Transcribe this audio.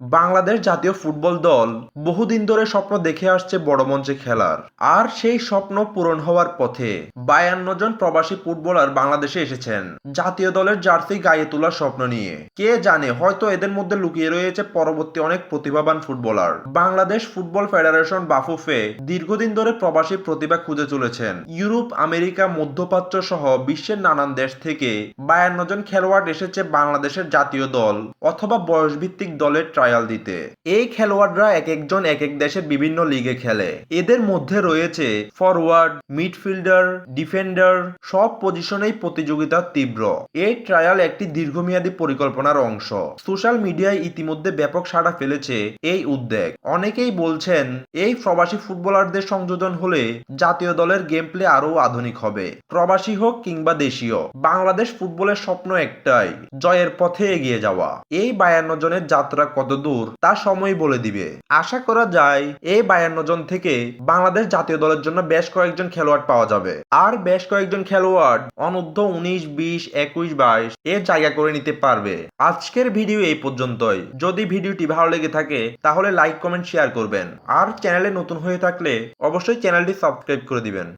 বাংলাদেশ জাতীয় ফুটবল দল বহুদিন ধরে স্বপ্ন দেখে আসছে বড় মঞ্চে খেলার। আর সেই স্বপ্ন পূরণ হওয়ার পথে বায়ান্ন জন প্রবাসী ফুটবলার বাংলাদেশে এসেছেন। জাতীয় দলের জার্সি গায়ে তোলার স্বপ্ন নিয়ে। কে জানে, হয়তো এদের মধ্যে লুকিয়ে রয়েছে পরবর্তী অনেক প্রতিভাবান footballer. Bangladesh football federation BAFUFE দীর্ঘদিন ধরে প্রবাসী প্রতিভা খুঁজে চলেছেন ইউরোপ, আমেরিকা, মধ্যপ্রাচ্য সহ বিশ্বের নানান দেশ থেকে বায়ান্ন জন খেলোয়াড় এসেছে বাংলাদেশের জাতীয় দল অথবা বয়সভিত্তিক দলের ট্রায়াল দিতে। এই খেলোয়াড়রা এক একজন এক এক দেশের বিভিন্ন লিগে খেলে। এদের মধ্যে রয়েছে ফরওয়ার্ড মিডফিল্ডার ডিফেন্ডার সব পজিশনেই প্রতিযোগিতা তীব্র। এই ট্রায়াল একটি দীর্ঘমেয়াদী পরিকল্পনার অংশ। সোশ্যাল মিডিয়ায় ইতিমধ্যে ব্যাপক সাড়া ফেলেছে এই উদ্যোগ অনেকেই বলছেন, এই প্রবাসী ফুটবলারদের সংযোজন হলে জাতীয় দলের গেম প্লে আরও আধুনিক হবে। প্রবাসী হোক কিংবা দেশীয়, বাংলাদেশ ফুটবলের স্বপ্ন একটাই, জয়ের পথে এগিয়ে যাওয়া। এই বায়ান্ন জনের যাত্রা কত দূর, তা সময় বলে দিবে। আশা করা যায়, এই বায়ান্ন জন থেকে বাংলাদেশ জাতীয় দলের জন্য বেশ কয়েকজন খেলোয়াড় পাওয়া যাবে। আর বেশ কয়েকজন খেলোয়াড় অনূর্ধ্ব উনিশ, বিশ, একুশ, বাইশ, এর জায়গা করে নিতে পারবে। আজকের ভিডিও এই পর্যন্তই। যদি ভিডিওটি ভালো লেগে থাকে, তাহলে লাইক, কমেন্ট, শেয়ার করবেন। আর চ্যানেলে নতুন হয়ে থাকলে অবশ্যই চ্যানেলটি সাবস্ক্রাইব করে দিবেন।